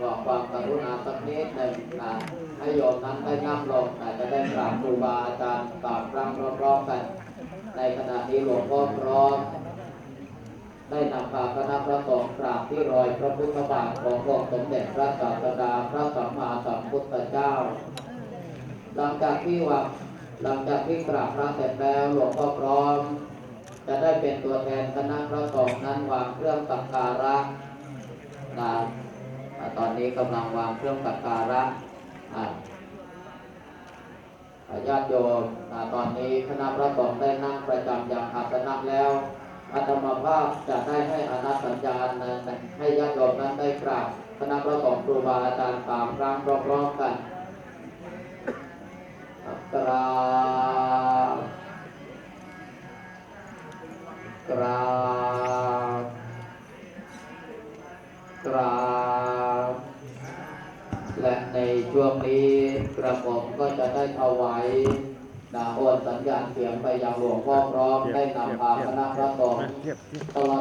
ขอความกรุณาสักนิดหนึ่งนะให้โยมนั้นได้นั่งลงนะจะได้กราบครูบาอาจารย์กราบรังรอบๆกัน ในขณะนี้หลวงพ่อพร้อมได้นำพาคณะพระสงฆ์กราบที่รอยพระพุทธบาทขององค์สมเด็จพระศาสดาพระสัมมาสัมพุทธเจ้า หลังจากที่ว่าหลังจากที่กราบพระเสร็จแล้วหลวงพ่อพร้อม จะได้เป็นตัวแทนคณะพระสงฆ์นั้นวางเครื่องสักการะ นี้กำลังวางเครื่องสักการะญาติโยมอ่ตอนนี้คณะพระสงฆ์ได้นั่งประจำอย่างอาสนะแล้วอาตมาภาพจะได้ให้อนัตสัญญาณนั้นให้ญาติโยมนั้นได้กราบคณะพระสงฆ์ครูบาอาจารย์สามครั้งพร้อมๆกันกราบกราบกราบ และในช่วงนี้กระผมก็จะได้ถวายนาโอนสัญญาณเสียงไปยังหลวงพ่อพร้อมได้นำพาคณะพระสงฆ์เทียบเทียบตลอด